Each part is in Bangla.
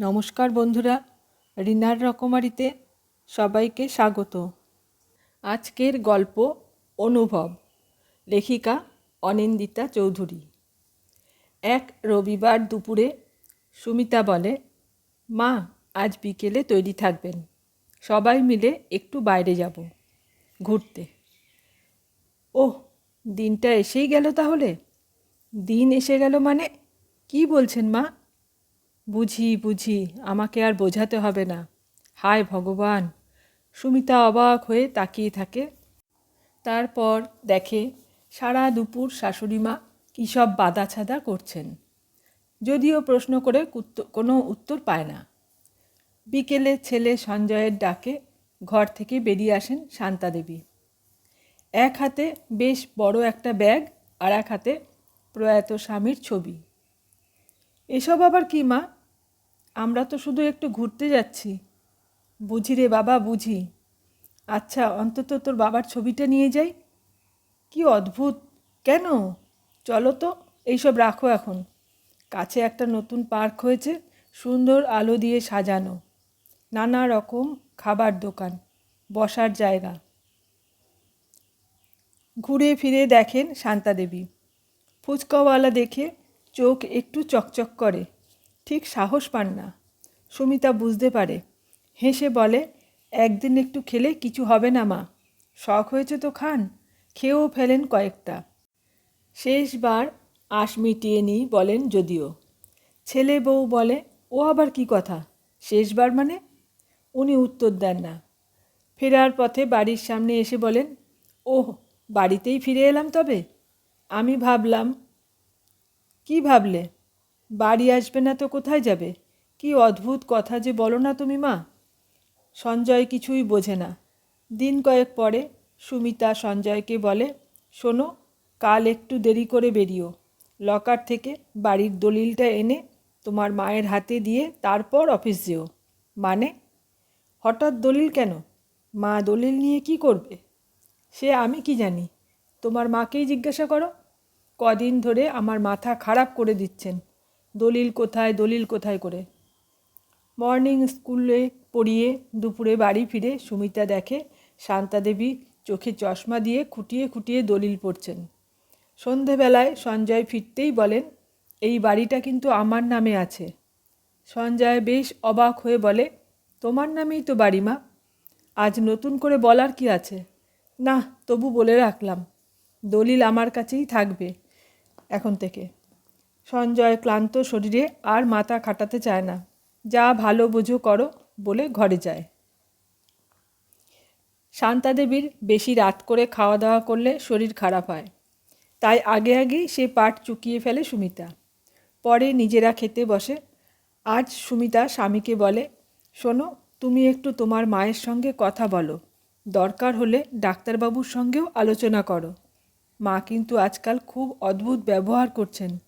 নমস্কার বন্ধুরা, রিনার রকমারিতে সবাইকে স্বাগত। আজকের গল্প অনুভব, লেখিকা অনিন্দিতা চৌধুরী। এক রবিবার দুপুরে সুমিতা বলে, মা, আজ বিকেলে তৈরি থাকবেন। সবাই মিলে একটু বাইরে যাব, ঘুরতে। ওহ, দিনটা এসেই গেল তাহলে? দিন এসে গেল মানে? কি বলছেন মা? বুঝি বুঝি, আমাকে আর বোঝাতে হবে না। হায় ভগবান, সুমিতা অবাক হয়ে তাকিয়ে থাকে। তারপর দেখে সারা দুপুর শাশুড়ি মা কী সব বাদা ছাদা করছেন। যদিও প্রশ্ন করে কোনো উত্তর পায় না। বিকেলে ছেলে সঞ্জয়ের ডাকে ঘর থেকে বেরিয়ে আসেন শান্তা দেবী। এক হাতে বেশ বড় একটা ব্যাগ, আর এক হাতে প্রয়াত স্বামীর ছবি। এসব আবার কি মা? আমরা তো শুধু একটু ঘুরতে যাচ্ছি। বুঝি রে বাবা, বুঝি। আচ্ছা অন্তত তোর বাবার ছবিটা নিয়ে যাই। কি অদ্ভুত। কেন? চলো তো, এইসব রাখো এখন। কাছে একটা নতুন পার্ক হয়েছে, সুন্দর আলো দিয়ে সাজানো। নানা রকম খাবার দোকান, বসার জায়গা। ঘুরে ফিরে দেখেন শান্তাদেবী ফুচকাওয়ালা দেখে চোখ একটু চকচক করে। ঠিক সাহস পান না। সুমিতা বুঝতে পারে। হেসে বলে, একদিন একটু খেলে কিছু হবে না মা। শখ হয়েছে তো খান। খেয়েও ফেলেন কয়েকটা। শেষবার আশ মিটিয়ে নিই বলেন যদিও। ছেলে বউ বলে, ও আবার কি কথা? শেষবার মানে? উনি উত্তর দেন না। ফেরার পথে বাড়ির সামনে এসে বলেন, ওহ, বাড়িতেই ফিরে এলাম তবে। আমি ভাবলাম, কি ভাবলে? বাড়ি আসবে না তো কোথায় যাবে? কি অদ্ভুত কথা যে বলো না তুমি মা। সঞ্জয় কিছুই বোঝে না। দিন কয়েক পরে সুমিতা সঞ্জয়কে বলে, শোনো, কাল একটু দেরি করে বেরিও। লকার থেকে বাড়ির দলিলটা এনে তোমার মায়ের হাতে দিয়ে তারপর অফিস যেও। মানে হঠাৎ দলিল কেন? মা দলিল নিয়ে কি করবে? সে আমি কি জানি? তোমার মাকেই জিজ্ঞাসা করো। কদিন ধরে আমার মাথা খারাপ করে দিচ্ছেন। দলিল কোথায় দলিল কোথায় করে? মর্নিং স্কুলে পড়িয়ে দুপুরে বাড়ি ফিরে সুমিতা দেখে শান্তাদেবী চোখে চশমা দিয়ে খুঁটিয়ে খুঁটিয়ে দলিল পড়ছেন। সন্ধেবেলায় সঞ্জয় ফিরতেই বলেন, এই বাড়িটা কিন্তু আমার নামে আছে। সঞ্জয় বেশ অবাক হয়ে বলে, তোমার নামেই তো বাড়ি মা। আজ নতুন করে বলার কি আছে? না, তবু বলে রাখলাম, দলিল আমার কাছেই থাকবে এখন থেকে। সঞ্জয় ক্লান্ত শরীরে আর মাথা খাটাতে চায় না। যা ভালো বোঝো করো, বলে ঘরে যায়। শান্তা দেবীর বেশি রাত করে খাওয়া দাওয়া করলে শরীর খারাপ হয়। তাই আগে আগেই সে পাট চুকিয়ে ফেলে সুমিতা। পরে নিজেরা খেতে বসে। আজ সুমিতা স্বামীকে বলে, শোনো, তুমি একটু তোমার মায়ের সঙ্গে কথা বলো। দরকার হলে ডাক্তারবাবুর সঙ্গেও আলোচনা করো। মা কিন্তু আজকাল খুব অদ্ভুত ব্যবহার করছেন।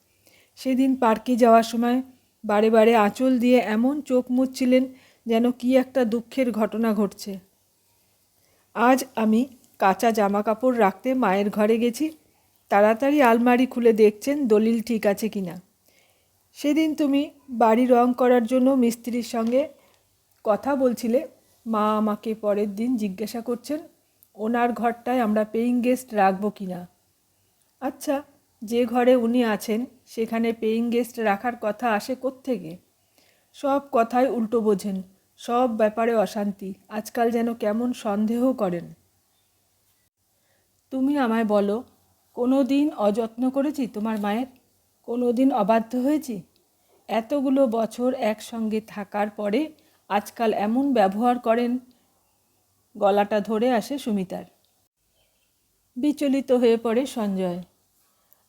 সেদিন পার্কে যাওয়ার সময় বারে বারে আঁচল দিয়ে এমন চোখ মুচ্ছিলেন যেন কি একটা দুঃখের ঘটনা ঘটছে। আজ আমি কাঁচা জামা কাপড় রাখতে মায়ের ঘরে গেছি। তাড়াতাড়ি আলমারি খুলে দেখছেন দলিল ঠিক আছে কি না সেদিন তুমি বাড়ি রং করার জন্য মিস্ত্রির সঙ্গে কথা বলছিলে। মা আমাকে পরের দিন জিজ্ঞাসা করছেন, ওনার ঘরটায় আমরা পেইং গেস্ট রাখব কি না আচ্ছা যে ঘরে উনি আছেন, সেখানে পেইং গেস্ট রাখার কথা আসে কোত্থেকে? সব কথাই উল্টো বোঝেন, সব ব্যাপারে অশান্তি, আজকাল যেন কেমন সন্দেহ করেন। তুমি আমায় বলো কোনো দিন অযত্ন করেছি তোমার মায়ের? কোনো দিন অবাধ্য হয়েছি? এতগুলো বছর একসঙ্গে থাকার পরে আজকাল এমন ব্যবহার করেন? গলাটা ধরে আসে সুমিতার। বিচলিত হয়ে পড়ে সঞ্জয়।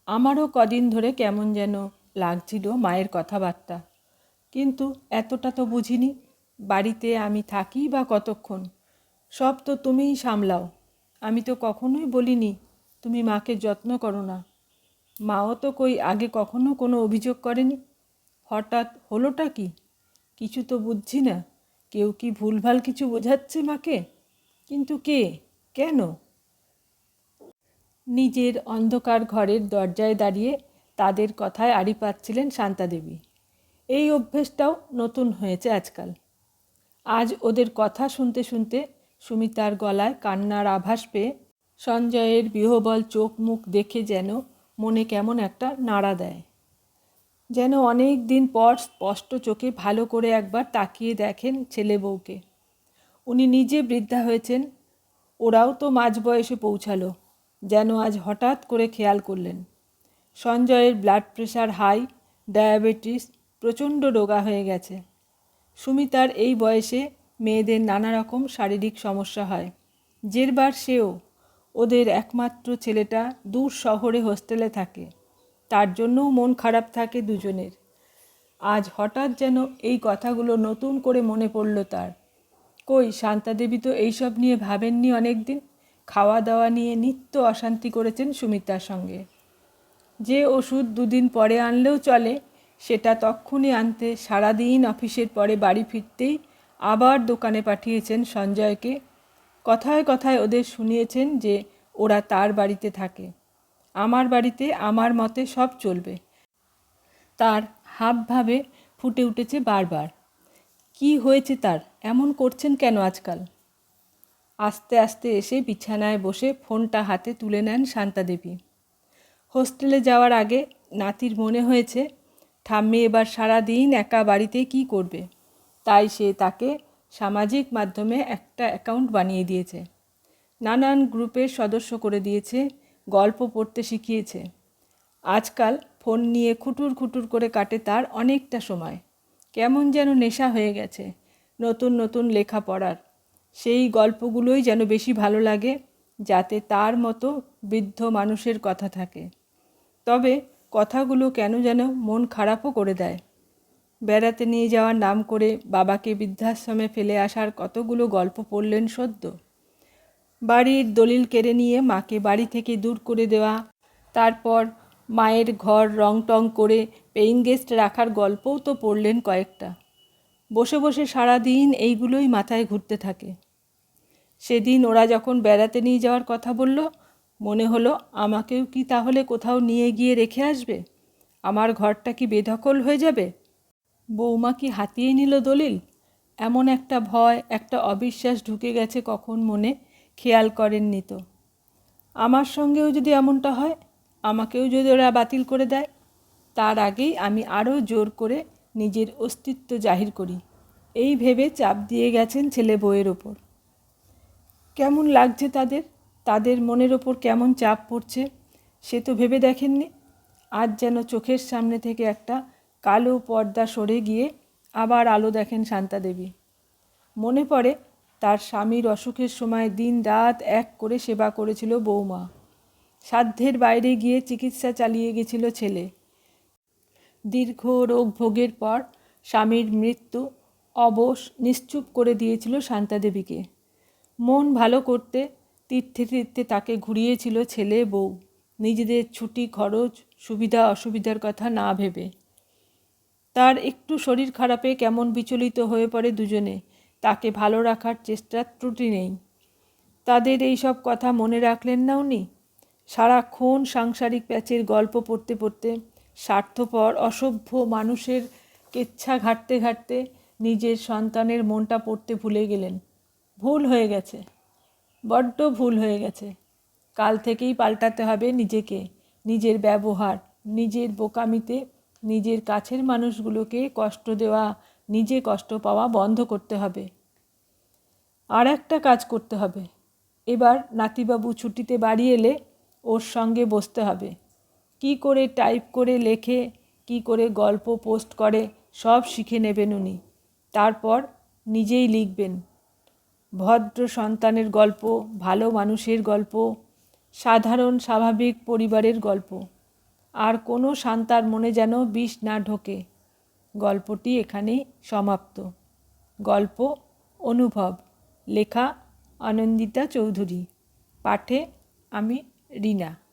আমারও কদিন ধরে কেমন যেন লাগছিল মায়ের কথাবার্তা। কিন্তু এতটা তো বুঝিনি, বাড়িতে আমি থাকি বা কতক্ষণ। সব তো তুমিই সামলাও। আমি তো কখনোই বলিনি, তুমি মাকে যত্ন করো না। মাও তো কই আগে কখনো কোনো অভিযোগ করেনি। হঠাৎ হলোটা কি? কিছু তো বুঝছি না। কেউ কি ভুলভাল কিছু বোঝাচ্ছে মাকে? কিন্তু কে? কেন? নিজের অন্ধকার ঘরের দরজায় দাঁড়িয়ে তাদের কথায় আড়ি পাচ্ছিলেন শান্তাদেবী এই অভ্যেসটাও নতুন হয়েছে আজকাল। আজ ওদের কথা শুনতে শুনতে সুমিতার গলায় কান্নার আভাস পেয়ে সঞ্জয়ের বিহবল চোখ মুখ দেখে যেন মনে কেমন একটা নাড়া দেয়। যেন অনেক দিন পর স্পষ্ট চোখে ভালো করে একবার তাকিয়ে দেখেন ছেলে বউকে। উনি নিজে বৃদ্ধা হয়েছেন, ওরাও তো মাঝ বয়সে পৌঁছালো। যেন আজ হঠাৎ করে খেয়াল করলেন। সঞ্জয়ের ব্লাড প্রেশার হাই ডায়াবেটিস প্রচণ্ড রোগা হয়ে গেছে। সুমিতার এই বয়সে মেয়েদের নানা রকম শারীরিক সমস্যা হয়। জেরবার সেও ওদের একমাত্র ছেলেটা দূর শহরে হোস্টেলে থাকে, তার জন্যও মন খারাপ থাকে দুজনের। আজ হঠাৎ যেন এই কথাগুলো নতুন করে মনে পড়ল তার। কই শান্তাদেবী তো এইসব নিয়ে ভাবেননি অনেক দিন খাওয়া দাওয়া নিয়ে নিত্য অশান্তি করেছেন সুমিতার সঙ্গে। যে ওষুধ দুদিন পরে আনলেও চলে, সেটা তক্ষুনি আনতে সারাদিন অফিসের পরে বাড়ি ফিরতেই আবার দোকানে পাঠিয়েছেন সঞ্জয়কে। কথায় কথায় ওদের শুনিয়েছেন যে ওরা তার বাড়িতে থাকে। আমার বাড়িতে আমার মতে সব চলবে। তার হাবভাবে ফুটে উঠেছে বারবার। কি হয়েছে তার? এমন করছেন কেন আজকাল? আস্তে আস্তে এসে বিছানায় বসে ফোনটা হাতে তুলে নেন শান্তাদেবী হোস্টেলে যাওয়ার আগে নাতির মনে হয়েছে, ঠাম্মি এবার সারা দিন একা বাড়িতে কি করবে? তাই সে তাকে সামাজিক মাধ্যমে একটা অ্যাকাউন্ট বানিয়ে দিয়েছে। নানান গ্রুপের সদস্য করে দিয়েছে, গল্প পড়তে শিখিয়েছে। আজকাল ফোন নিয়ে খুটুর খুটুর করে কাটে তার অনেকটা সময়। কেমন যেন নেশা হয়ে গেছে, নতুন নতুন লেখা পড়ার। সেই গল্পগুলোই যেন বেশি ভালো লাগে, যাতে তার মতো বৃদ্ধ মানুষের কথা থাকে। তবে কথাগুলো কেন যেন মন খারাপও করে দেয়। বেড়াতে নিয়ে যাওয়ার নাম করে বাবাকে বৃদ্ধাশ্রমে ফেলে আসার কতগুলো গল্প পড়লেন সদ্য। বাড়ির দলিল কেড়ে নিয়ে মাকে বাড়ি থেকে দূর করে দেওয়া, তারপর মায়ের ঘর রং টং করে পেইং গেস্ট রাখার গল্পও তো পড়লেন কয়েকটা। বসে বসে সারা দিন এইগুলোই মাথায় ঘুরতে থাকে। সেদিন ওরা যখন বেড়াতে নিয়ে যাওয়ার কথা বলল, মনে হলো আমাকেও কি তাহলে কোথাও নিয়ে গিয়ে রেখে আসবে? আমার ঘরটা কি বেদখল হয়ে যাবে? বৌমা কি হাতিয়ে নিল দলিল? এমন একটা ভয়, একটা অবিশ্বাস ঢুকে গেছে কখন মনে, খেয়াল করেননি তো। আমার সঙ্গেও যদি এমনটা হয়, আমাকেও যদি ওরা বাতিল করে দেয়, তার আগেই আমি আরও জোর করে নিজের অস্তিত্ব জাহির করি। এই ভেবে চাপ দিয়ে গেছেন ছেলে বউয়ের ওপর। কেমন লাগছে তাদের? তাদের মনের ওপর কেমন চাপ পড়ছে? সে তো ভেবে দেখেননি। আজ যেন চোখের সামনে থেকে একটা কালো পর্দা সরে গিয়ে আবার আলো দেখেন শান্তা দেবী। মনে পড়ে তার স্বামীর অসুখের সময় দিন রাত এক করে সেবা করেছিল বৌমা। সাধ্যের বাইরে গিয়ে চিকিৎসা চালিয়ে গেছিল ছেলে। দীর্ঘ রোগ ভোগের পর স্বামীর মৃত্যু অবশ নিশ্চুপ করে দিয়েছিল শান্তাদেবীকে মন ভালো করতে তীর্থে তীর্থে তাকে ঘুরিয়েছিল ছেলে বউ। নিজেদের ছুটি, খরচ, সুবিধা, অসুবিধার কথা না ভেবে। তার একটু শরীর খারাপে কেমন বিচলিত হয়ে পড়ে দুজনে। তাকে ভালো রাখার চেষ্টার ত্রুটি নেই। তাদের এই সব কথা মনে রাখলেন না উনি? সারাক্ষণ সাংসারিক প্যাচের গল্প পড়তে পড়তে, স্বার্থপর, অসভ্য মানুষের কেচ্ছা ঘাটতে ঘাটতে নিজের সন্তানের মনটা পড়তে ভুলে গেলেন। ভুল হয়ে গেছে। বড্ড ভুল হয়ে গেছে। কাল থেকেই পাল্টাতে হবে নিজেকে, নিজের ব্যবহার, নিজের বোকামিতে, নিজের কাছের মানুষগুলোকে কষ্ট দেওয়া, নিজে কষ্ট পাওয়া বন্ধ করতে হবে। আর একটা কাজ করতে হবে। এবার নাতিবাবু ছুটিতে বাড়ি এলে ওর সঙ্গে বসতে হবে। কি করে টাইপ করে লেখে, কি করে গল্প পোস্ট করে সব শিখে নেবেন উনি। তারপর নিজেই লিখবেন। ভদ্র সন্তানের গল্প, ভালো মানুষের গল্প, সাধারণ, স্বাভাবিক পরিবারের গল্প। আর কোনো শান্তার মনে যেন বিষ না ঢোকে। গল্পটি এখানে সমাপ্ত। গল্প, অনুভব। লেখা আনন্দিতা চৌধুরী। পাঠে আমি রিনা।